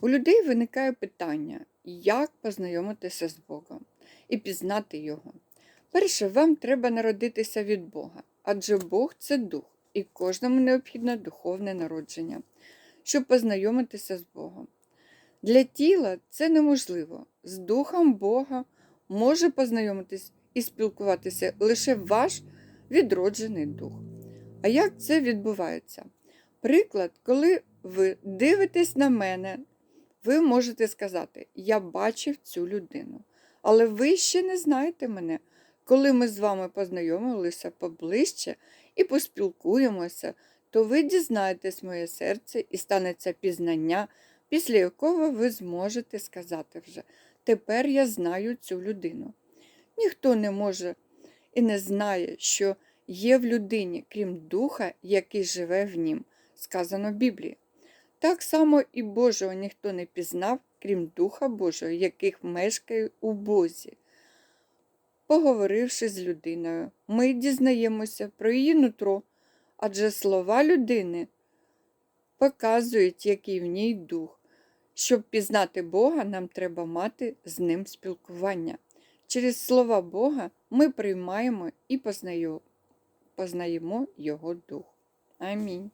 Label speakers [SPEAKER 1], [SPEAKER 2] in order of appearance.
[SPEAKER 1] У людей виникає питання, як познайомитися з Богом і пізнати Його. Перше, вам треба народитися від Бога, адже Бог це дух, і кожному необхідне духовне народження, щоб познайомитися з Богом. Для тіла це неможливо. З духом Бога може познайомитись і спілкуватися лише ваш відроджений дух. А як це відбувається? Приклад, коли ви дивитесь на мене, ви можете сказати: Я бачив цю людину, але ви ще не знаєте мене. Коли ми з вами познайомилися поближче і поспілкуємося, то ви дізнаєтесь моє серце і станеться пізнання, після якого ви зможете сказати вже тепер я знаю цю людину. Ніхто не може і не знає, що є в людині, крім духа, який живе в нім, сказано в Біблії. Так само і Божого ніхто не пізнав, крім Духа Божого, яких мешкає у Бозі. Поговоривши з людиною, ми дізнаємося про її нутро, адже слова людини показують, який в ній дух. Щоб пізнати Бога, нам треба мати з ним спілкування. Через слова Бога ми приймаємо і познаємо Його дух. Амінь.